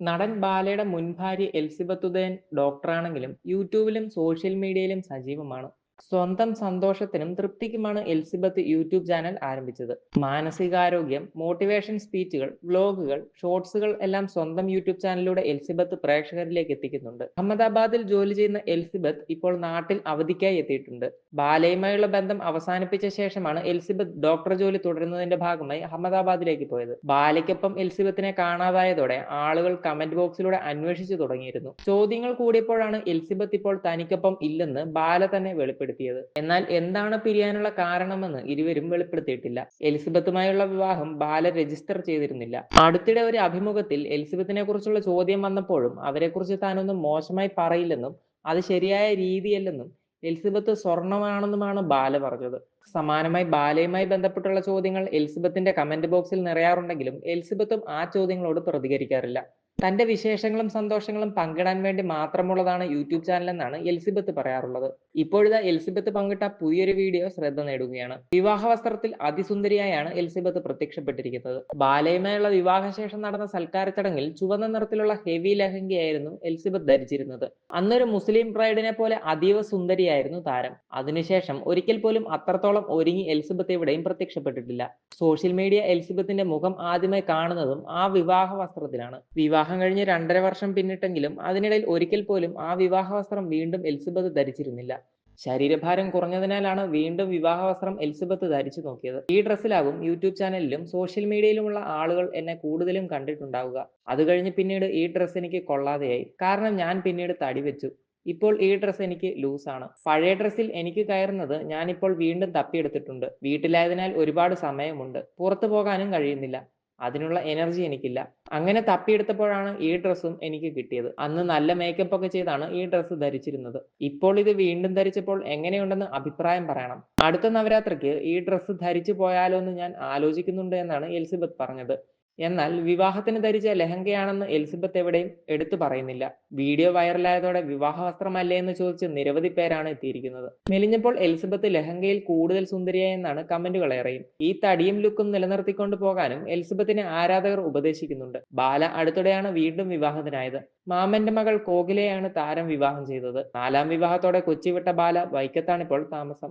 നടൻ ബാലയുടെ മുൻ ഭാര്യ എലിസബത്ത് ഉദയൻ ഡോക്ടറാണെങ്കിലും യൂട്യൂബിലും സോഷ്യൽ മീഡിയയിലും സജീവമാണ്. സ്വന്തം സന്തോഷത്തിനും തൃപ്തിക്കുമാണ് എൽസിബത്ത് യൂട്യൂബ് ചാനൽ ആരംഭിച്ചത്. മാനസികാരോഗ്യം മോട്ടിവേഷൻ സ്പീച്ചുകൾ വ്ലോഗുകൾ ഷോർട്സുകൾ എല്ലാം സ്വന്തം യൂട്യൂബ് ചാനലിലൂടെ എൽസിബത്ത് പ്രേക്ഷകരിലേക്ക് എത്തിക്കുന്നുണ്ട്. അഹമ്മദാബാദിൽ ജോലി ചെയ്യുന്ന എൽസിബത്ത് ഇപ്പോൾ നാട്ടിൽ അവധിക്കായി എത്തിയിട്ടുണ്ട്. ബാലയുമായുള്ള ബന്ധം അവസാനിപ്പിച്ച ശേഷമാണ് എലിസബത്ത് ഡോക്ടർ ജോലി തുടരുന്നതിന്റെ ഭാഗമായി അഹമ്മദാബാദിലേക്ക് പോയത്. ബാലയ്ക്കൊപ്പം എലിസബത്തിനെ കാണാതായതോടെ ആളുകൾ കമന്റ് ബോക്സിലൂടെ അന്വേഷിച്ചു തുടങ്ങിയിരുന്നു. ചോദ്യങ്ങൾ കൂടിയപ്പോഴാണ് എലിസബത്ത് ഇപ്പോൾ തനിക്കൊപ്പം ഇല്ലെന്ന് ബാല തന്നെ വെളിപ്പെടുത്തിയത്. എന്നാൽ എന്താണ് പിരിയാനുള്ള കാരണമെന്ന് ഇരുവരും വെളിപ്പെടുത്തിയിട്ടില്ല. എലിസബത്തുമായുള്ള വിവാഹം ബാല രജിസ്റ്റർ ചെയ്തിരുന്നില്ല. അടുത്തിടെ ഒരു അഭിമുഖത്തിൽ എലിസബത്തിനെ കുറിച്ചുള്ള ചോദ്യം വന്നപ്പോഴും അവരെക്കുറിച്ച് താനൊന്നും മോശമായി പറയില്ലെന്നും അത് ശരിയായ രീതിയല്ലെന്നും എലിസബത്ത് സ്വർണമാണെന്നുമാണ് ബാല പറഞ്ഞത്. സമാനമായി ബാലയുമായി ബന്ധപ്പെട്ടുള്ള ചോദ്യങ്ങൾ എലിസബത്തിന്റെ കമന്റ് ബോക്സിൽ നിറയാറുണ്ടെങ്കിലും എലിസബത്തും ആ ചോദ്യങ്ങളോട് പ്രതികരിക്കാറില്ല. തന്റെ വിശേഷങ്ങളും സന്തോഷങ്ങളും പങ്കിടാൻ വേണ്ടി മാത്രമുള്ളതാണ് യൂട്യൂബ് ചാനൽ എന്നാണ് എലിസബത്ത് പറയാറുള്ളത്. ഇപ്പോഴിതാ എലിസബത്ത് പങ്കിട്ട പുതിയൊരു വീഡിയോ ശ്രദ്ധ നേടുകയാണ്. വിവാഹ വസ്ത്രത്തിൽ അതിസുന്ദരിയായാണ് എലിസബത്ത് പ്രത്യക്ഷപ്പെട്ടിരിക്കുന്നത്. ബാലയുമായുള്ള വിവാഹശേഷം നടന്ന സൽക്കാര ചടങ്ങിൽ ചുവന്ന നിറത്തിലുള്ള ഹെവി ലഹങ്കയായിരുന്നു എലിസബത്ത് ധരിച്ചിരുന്നത്. അന്നൊരു മുസ്ലിം ബ്രൈഡിനെ പോലെ അതീവ സുന്ദരിയായിരുന്നു താരം. അതിനുശേഷം ഒരിക്കൽ പോലും അത്രത്തോളം ഒരുങ്ങി എലിസബത്ത് എവിടെയും പ്രത്യക്ഷപ്പെട്ടിട്ടില്ല. സോഷ്യൽ മീഡിയ എലിസബത്തിന്റെ മുഖം ആദ്യമായി കാണുന്നതും ആ വിവാഹ വസ്ത്രത്തിലാണ്. വിവാഹം കഴിഞ്ഞ് രണ്ടര വർഷം പിന്നിട്ടെങ്കിലും അതിനിടയിൽ ഒരിക്കൽ പോലും ആ വിവാഹ വസ്ത്രം വീണ്ടും എലിസബത്ത് ധരിച്ചിരുന്നില്ല. ശരീരഭാരം കുറഞ്ഞതിനാലാണ് വീണ്ടും വിവാഹ വസ്ത്രം എലിസബത്ത് ധരിച്ചു നോക്കിയത്. ഈ ഡ്രസ്സിലാകും യൂട്യൂബ് ചാനലിലും സോഷ്യൽ മീഡിയയിലുമുള്ള ആളുകൾ എന്നെ കൂടുതലും കണ്ടിട്ടുണ്ടാവുക. അത് കഴിഞ്ഞ് പിന്നീട് ഈ ഡ്രസ്സ് എനിക്ക് കൊള്ളാതെയായി. കാരണം ഞാൻ പിന്നീട് തടി വെച്ചു. ഇപ്പോൾ ഈ ഡ്രസ്സ് എനിക്ക് ലൂസാണ്. പഴയ ഡ്രസ്സിൽ എനിക്ക് കയറുന്നത് ഞാനിപ്പോൾ വീണ്ടും തപ്പിയെടുത്തിട്ടുണ്ട്. വീട്ടിലായതിനാൽ ഒരുപാട് സമയമുണ്ട്. പുറത്തു പോകാനും കഴിയുന്നില്ല. അതിനുള്ള എനർജി എനിക്കില്ല. അങ്ങനെ തപ്പിയെടുത്തപ്പോഴാണ് ഈ ഡ്രസ്സും എനിക്ക് കിട്ടിയത്. അന്ന് നല്ല മേക്കപ്പ് ഒക്കെ ചെയ്താണ് ഈ ഡ്രസ്സ് ധരിച്ചിരുന്നത്. ഇപ്പോൾ ഇത് വീണ്ടും ധരിച്ചപ്പോൾ എങ്ങനെയുണ്ടെന്ന് അഭിപ്രായം പറയണം. അടുത്ത നവരാത്രിക്ക് ഈ ഡ്രസ്സ് ധരിച്ചു പോയാലോ എന്ന് ഞാൻ ആലോചിക്കുന്നുണ്ട് എന്നാണ് എലിസബത്ത് പറഞ്ഞത്. എന്നാൽ വിവാഹത്തിന് ധരിച്ച ലഹങ്കയാണെന്ന് എലിസബത്ത് എവിടെയും എടുത്തു പറയുന്നില്ല. വീഡിയോ വൈറലായതോടെ വിവാഹ വസ്ത്രമല്ലേ എന്ന് ചോദിച്ച് നിരവധി പേരാണ് എത്തിയിരിക്കുന്നത്. മെലിഞ്ഞപ്പോൾ എലിസബത്ത് ലഹങ്കയിൽ കൂടുതൽ സുന്ദരിയായെന്നാണ് കമന്റുകൾ ഏറെയും. ഈ തടിയും ലുക്കും നിലനിർത്തിക്കൊണ്ട് പോകാനും എലിസബത്തിനെ ആരാധകർ ഉപദേശിക്കുന്നുണ്ട്. ബാല അടുത്തിടെയാണ് വീണ്ടും വിവാഹത്തിനായത്. മാമന്റെ മകൾ കോകിലയാണ് താരം വിവാഹം ചെയ്തത്. നാലാം വിവാഹത്തോടെ കൊച്ചി വിട്ട ബാല വൈക്കത്താണിപ്പോൾ താമസം.